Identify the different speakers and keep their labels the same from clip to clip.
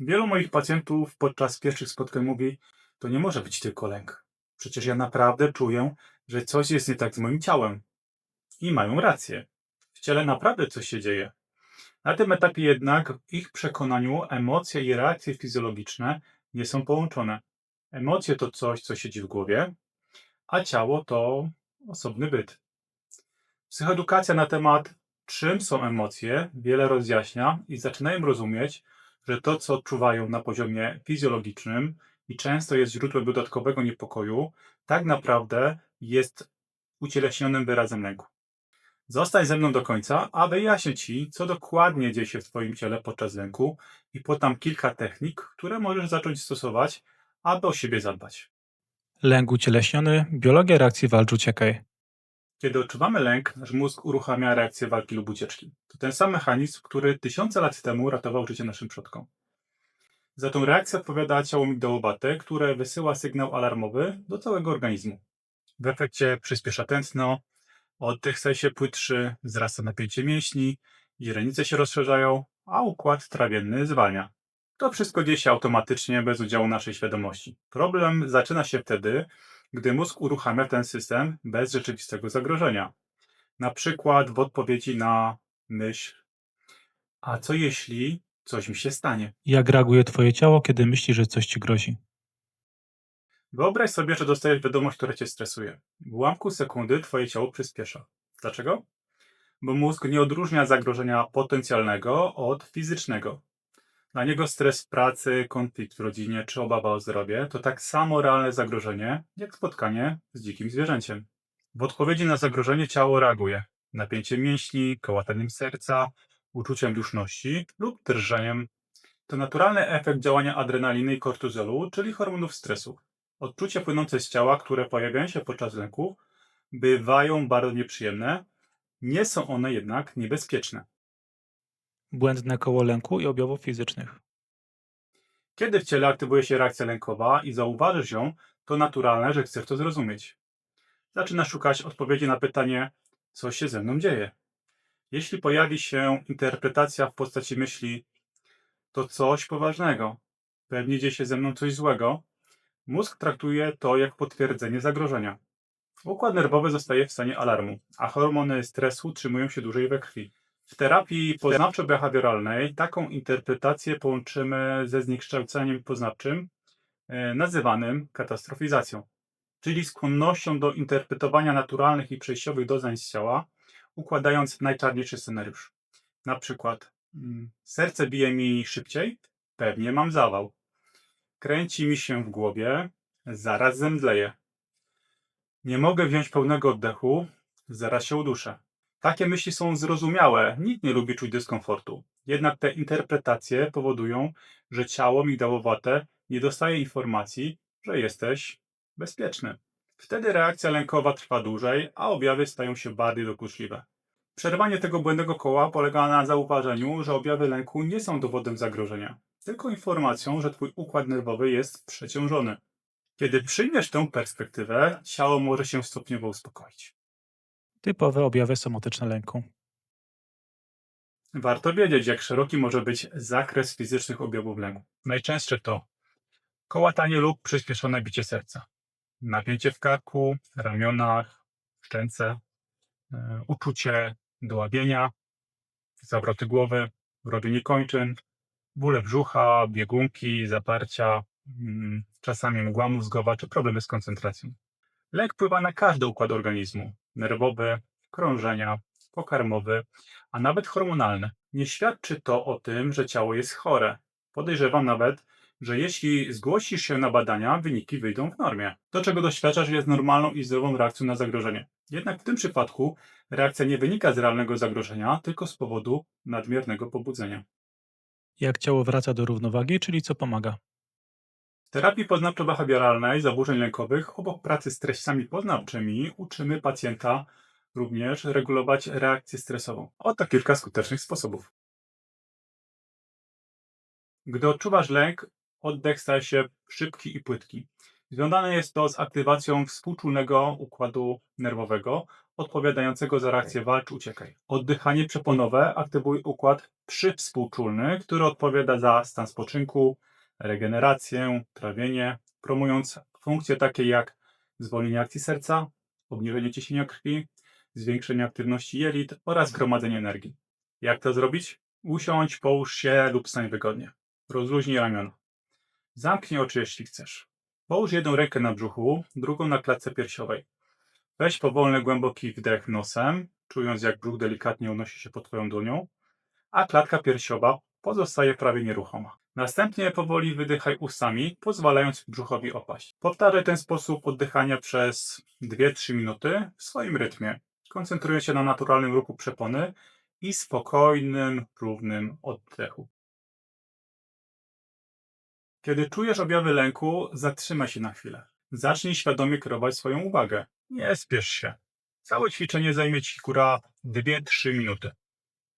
Speaker 1: Wielu moich pacjentów podczas pierwszych spotkań mówi, to nie może być tylko lęk. Przecież ja naprawdę czuję, że coś jest nie tak z moim ciałem. I mają rację. W ciele naprawdę coś się dzieje. Na tym etapie jednak, w ich przekonaniu, emocje i reakcje fizjologiczne nie są połączone. Emocje to coś, co siedzi w głowie, a ciało to osobny byt. Psychoedukacja na temat czym są emocje wiele rozjaśnia i zaczynają rozumieć, że to, co odczuwają na poziomie fizjologicznym i często jest źródłem dodatkowego niepokoju, tak naprawdę jest ucieleśnionym wyrazem lęku. Zostań ze mną do końca, a wyjaśnię Ci, co dokładnie dzieje się w Twoim ciele podczas lęku i podam kilka technik, które możesz zacząć stosować, aby o siebie zadbać.
Speaker 2: Lęk ucieleśniony, biologia reakcji walcz uciekaj.
Speaker 1: Kiedy odczuwamy lęk, nasz mózg uruchamia reakcję walki lub ucieczki. To ten sam mechanizm, który tysiące lat temu ratował życie naszym przodkom. Za tą reakcję odpowiada ciało migdałowate, które wysyła sygnał alarmowy do całego organizmu. W efekcie przyspiesza tętno, oddech staje się płytszy, wzrasta napięcie mięśni, źrenice się rozszerzają, a układ trawienny zwalnia. To wszystko dzieje się automatycznie, bez udziału naszej świadomości. Problem zaczyna się wtedy, gdy mózg uruchamia ten system bez rzeczywistego zagrożenia. Na przykład w odpowiedzi na myśl: A co jeśli coś mi się stanie?
Speaker 2: Jak reaguje twoje ciało, kiedy myślisz, że coś ci grozi?
Speaker 1: Wyobraź sobie, że dostajesz wiadomość, która cię stresuje. W ułamku sekundy twoje ciało przyspiesza. Dlaczego? Bo mózg nie odróżnia zagrożenia potencjalnego od fizycznego. Dla niego stres pracy, konflikt w rodzinie czy obawa o zdrowie to tak samo realne zagrożenie, jak spotkanie z dzikim zwierzęciem. W odpowiedzi na zagrożenie ciało reaguje napięciem mięśni, kołataniem serca, uczuciem duszności lub drżeniem. To naturalny efekt działania adrenaliny i kortyzolu, czyli hormonów stresu. Odczucia płynące z ciała, które pojawiają się podczas lęku, bywają bardzo nieprzyjemne, nie są one jednak niebezpieczne.
Speaker 2: Błędne koło lęku i objawów fizycznych.
Speaker 1: Kiedy w ciele aktywuje się reakcja lękowa i zauważysz ją, to naturalne, że chcesz to zrozumieć. Zaczynasz szukać odpowiedzi na pytanie, co się ze mną dzieje. Jeśli pojawi się interpretacja w postaci myśli, to coś poważnego, pewnie dzieje się ze mną coś złego, mózg traktuje to jak potwierdzenie zagrożenia. Układ nerwowy zostaje w stanie alarmu, a hormony stresu utrzymują się dłużej we krwi. W terapii poznawczo-behawioralnej taką interpretację połączymy ze zniekształceniem poznawczym, e, nazywanym katastrofizacją, czyli skłonnością do interpretowania naturalnych i przejściowych doznań z ciała, układając najczarniejszy scenariusz. Na przykład, mm, serce bije mi szybciej, pewnie mam zawał. Kręci mi się w głowie, zaraz zemdleję. Nie mogę wziąć pełnego oddechu, zaraz się uduszę. Takie myśli są zrozumiałe, nikt nie lubi czuć dyskomfortu. Jednak te interpretacje powodują, że ciało migdałowate nie dostaje informacji, że jesteś bezpieczny. Wtedy reakcja lękowa trwa dłużej, a objawy stają się bardziej dokuczliwe. Przerwanie tego błędnego koła polega na zauważeniu, że objawy lęku nie są dowodem zagrożenia, tylko informacją, że twój układ nerwowy jest przeciążony. Kiedy przyjmiesz tę perspektywę, ciało może się stopniowo uspokoić.
Speaker 2: Typowe objawy somatyczne lęku.
Speaker 1: Warto wiedzieć, jak szeroki może być zakres fizycznych objawów lęku. Najczęstsze to kołatanie lub przyspieszone bicie serca, napięcie w karku, ramionach, szczęce, e, uczucie dławienia, zawroty głowy, robienie kończyn, bóle brzucha, biegunki, zaparcia, mm, czasami mgła mózgowa czy problemy z koncentracją. Lęk wpływa na każdy układ organizmu, nerwowy, krążenia, pokarmowy, a nawet hormonalny. Nie świadczy to o tym, że ciało jest chore. Podejrzewam nawet, że jeśli zgłosisz się na badania, wyniki wyjdą w normie. To, czego doświadczasz, jest normalną i zdrową reakcją na zagrożenie. Jednak w tym przypadku reakcja nie wynika z realnego zagrożenia, tylko z powodu nadmiernego pobudzenia.
Speaker 2: Jak ciało wraca do równowagi, czyli co pomaga?
Speaker 1: W terapii poznawczo-behawioralnej zaburzeń lękowych obok pracy z treściami poznawczymi uczymy pacjenta również regulować reakcję stresową. Oto kilka skutecznych sposobów. Gdy odczuwasz lęk, oddech staje się szybki i płytki. Związane jest to z aktywacją współczulnego układu nerwowego, odpowiadającego za reakcję walcz uciekaj. Oddychanie przeponowe aktywuje układ przywspółczulny, który odpowiada za stan spoczynku, regenerację, trawienie, promując funkcje takie jak zwolnienie akcji serca, obniżenie ciśnienia krwi, zwiększenie aktywności jelit oraz gromadzenie energii. Jak to zrobić? Usiądź, połóż się lub stań wygodnie. Rozluźnij ramiona. Zamknij oczy, jeśli chcesz. Połóż jedną rękę na brzuchu, drugą na klatce piersiowej. Weź powolny, głęboki wdech nosem, czując jak brzuch delikatnie unosi się pod twoją dłonią, a klatka piersiowa pozostaje prawie nieruchoma. Następnie powoli wydychaj ustami, pozwalając brzuchowi opaść. Powtarzaj ten sposób oddychania przez 2-3 minuty w swoim rytmie, koncentrując się na naturalnym ruchu przepony i spokojnym, równym oddechu. Kiedy czujesz objawy lęku, zatrzymaj się na chwilę. Zacznij świadomie kierować swoją uwagę. Nie spiesz się. Całe ćwiczenie zajmie ci kura 2-3 minuty.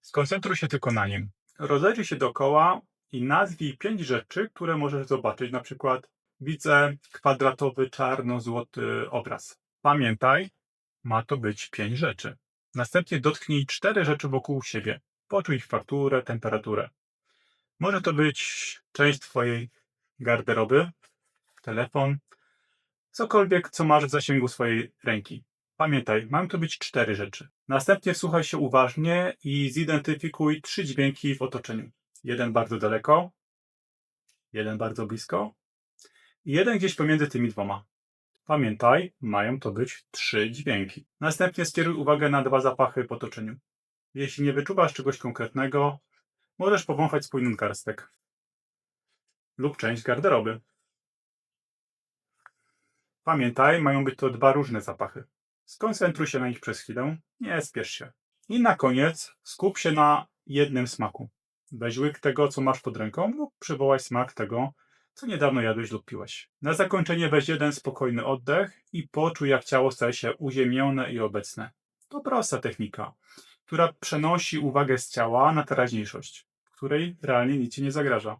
Speaker 1: Skoncentruj się tylko na nim. Rozejrzyj się dookoła i nazwij pięć rzeczy, które możesz zobaczyć. Na przykład widzę kwadratowy, czarno-złoty obraz. Pamiętaj, ma to być pięć rzeczy. Następnie dotknij cztery rzeczy wokół siebie. Poczuj ich fakturę, temperaturę. Może to być część twojej garderoby, telefon, cokolwiek, co masz w zasięgu swojej ręki. Pamiętaj, mają to być cztery rzeczy. Następnie wsłuchaj się uważnie i zidentyfikuj trzy dźwięki w otoczeniu. Jeden bardzo daleko, jeden bardzo blisko i jeden gdzieś pomiędzy tymi dwoma. Pamiętaj, mają to być trzy dźwięki. Następnie skieruj uwagę na dwa zapachy w otoczeniu. Jeśli nie wyczuwasz czegoś konkretnego, możesz powąchać swój nadgarstek lub część garderoby. Pamiętaj, mają być to dwa różne zapachy. Skoncentruj się na nich przez chwilę, nie spiesz się. I na koniec skup się na jednym smaku. Weź łyk tego, co masz pod ręką lub przywołaj smak tego, co niedawno jadłeś lub piłeś. Na zakończenie weź jeden spokojny oddech i poczuj, jak ciało staje się uziemione i obecne. To prosta technika, która przenosi uwagę z ciała na teraźniejszość, której realnie nic ci nie zagraża.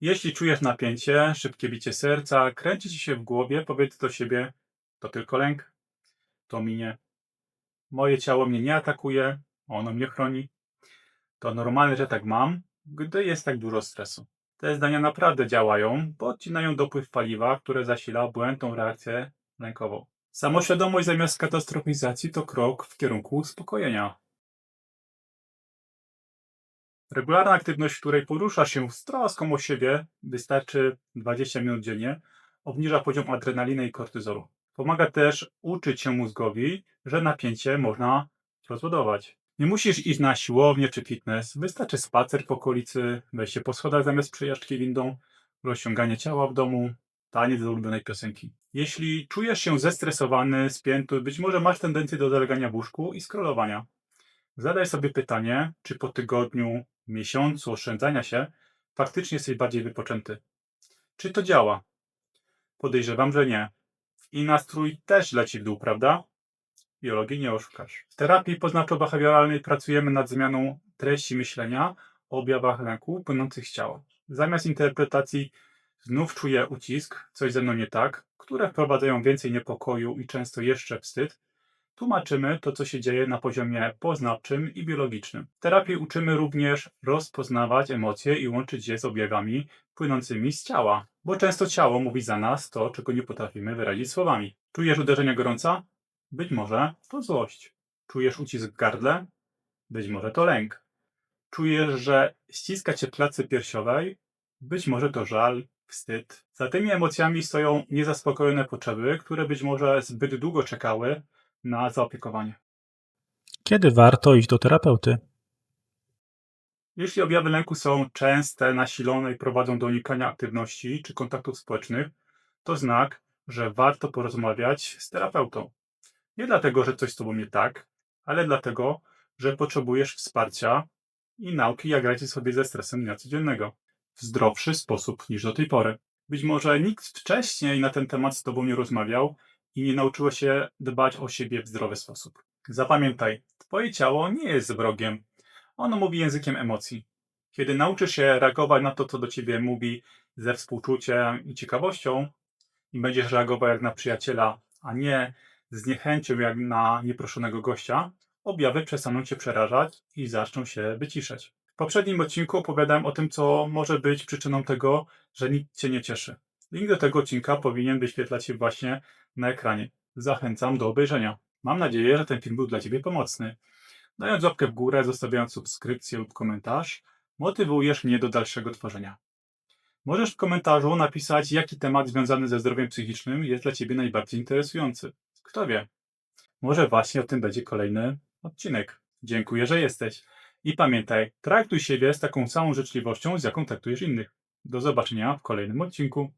Speaker 1: Jeśli czujesz napięcie, szybkie bicie serca, kręci ci się w głowie, powiedz do siebie: To tylko lęk, to minie. Moje ciało mnie nie atakuje, ono mnie chroni. To normalne, że tak mam, gdy jest tak dużo stresu. Te zdania naprawdę działają, bo odcinają dopływ paliwa, które zasila błędną reakcję lękową. Samoświadomość zamiast katastrofizacji to krok w kierunku uspokojenia. Regularna aktywność, w której poruszasz się z troską o siebie, wystarczy 20 minut dziennie, obniża poziom adrenaliny i kortyzolu. Pomaga też uczyć się mózgowi, że napięcie można rozładować. Nie musisz iść na siłownię czy fitness, wystarczy spacer po okolicy, wejście po schodach zamiast przejażdżki windą, rozciąganie ciała w domu, taniec do ulubionej piosenki. Jeśli czujesz się zestresowany, spięty, być może masz tendencję do zalegania w łóżku i scrollowania. Zadaj sobie pytanie, czy po tygodniu, miesiącu oszczędzania się faktycznie jesteś bardziej wypoczęty. Czy to działa? Podejrzewam, że nie. I nastrój też leci w dół, prawda? Biologii nie oszukasz. W terapii poznawczo-behawioralnej pracujemy nad zmianą treści myślenia o objawach lęku płynących z ciała. Zamiast interpretacji znów czuję ucisk, coś ze mną nie tak, które wprowadzają więcej niepokoju i często jeszcze wstyd, tłumaczymy to, co się dzieje na poziomie poznawczym i biologicznym. W terapii uczymy również rozpoznawać emocje i łączyć je z objawami płynącymi z ciała, bo często ciało mówi za nas to, czego nie potrafimy wyrazić słowami. Czujesz uderzenie gorąca? Być może to złość. Czujesz ucisk w gardle? Być może to lęk. Czujesz, że ściska cię klatce piersiowej? Być może to żal, wstyd. Za tymi emocjami stoją niezaspokojone potrzeby, które być może zbyt długo czekały na zaopiekowanie.
Speaker 2: Kiedy warto iść do terapeuty?
Speaker 1: Jeśli objawy lęku są częste, nasilone i prowadzą do unikania aktywności czy kontaktów społecznych, to znak, że warto porozmawiać z terapeutą. Nie dlatego, że coś z tobą nie tak, ale dlatego, że potrzebujesz wsparcia i nauki, jak radzić sobie ze stresem dnia codziennego w zdrowszy sposób niż do tej pory. Być może nikt wcześniej na ten temat z tobą nie rozmawiał i nie nauczyło się dbać o siebie w zdrowy sposób. Zapamiętaj, twoje ciało nie jest wrogiem. Ono mówi językiem emocji. Kiedy nauczysz się reagować na to, co do ciebie mówi ze współczuciem i ciekawością i będziesz reagował jak na przyjaciela, a nie z niechęcią jak na nieproszonego gościa, objawy przestaną cię przerażać i zaczną się wyciszać. W poprzednim odcinku opowiadałem o tym, co może być przyczyną tego, że nikt cię nie cieszy. Link do tego odcinka powinien wyświetlać się właśnie na ekranie. Zachęcam do obejrzenia. Mam nadzieję, że ten film był dla Ciebie pomocny. Dając łapkę w górę, zostawiając subskrypcję lub komentarz, motywujesz mnie do dalszego tworzenia. Możesz w komentarzu napisać, jaki temat związany ze zdrowiem psychicznym jest dla Ciebie najbardziej interesujący. Kto wie, może właśnie o tym będzie kolejny odcinek. Dziękuję, że jesteś. I pamiętaj, traktuj siebie z taką samą życzliwością, z jaką traktujesz innych. Do zobaczenia w kolejnym odcinku.